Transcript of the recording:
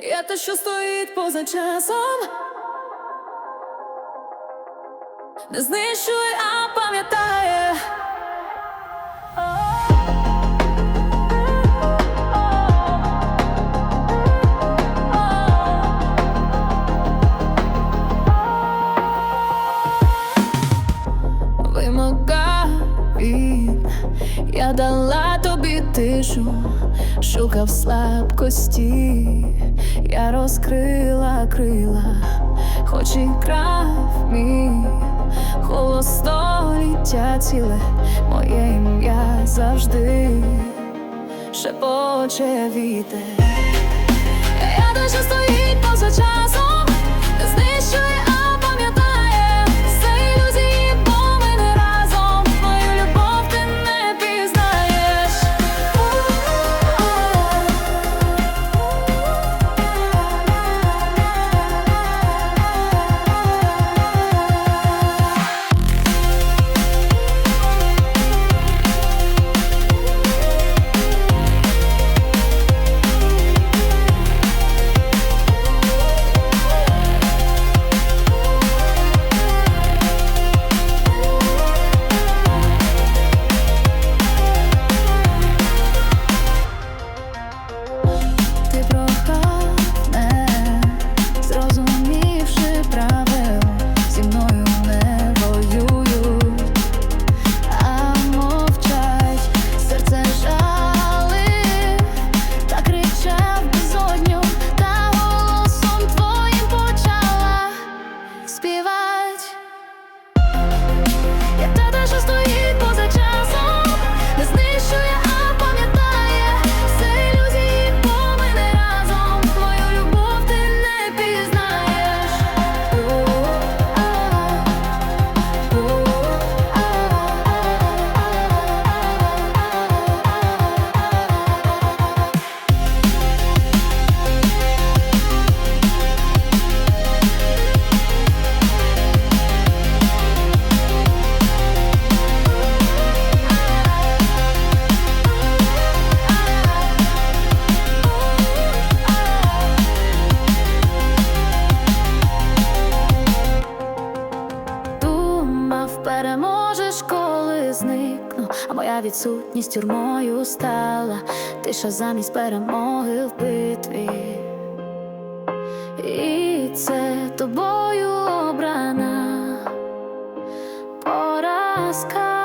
Я те, що стоїть поза часом, не знищує, а пам'ятає. Тишу, шукав слабкості, я розкрила крила, хоч і крав мій. Холостоліття ціле, моє ім'я завжди. Шепоче вітер. Моя відсутність тюрмою стала, тиша замість перемоги в битві, і це тобою обрана поразка.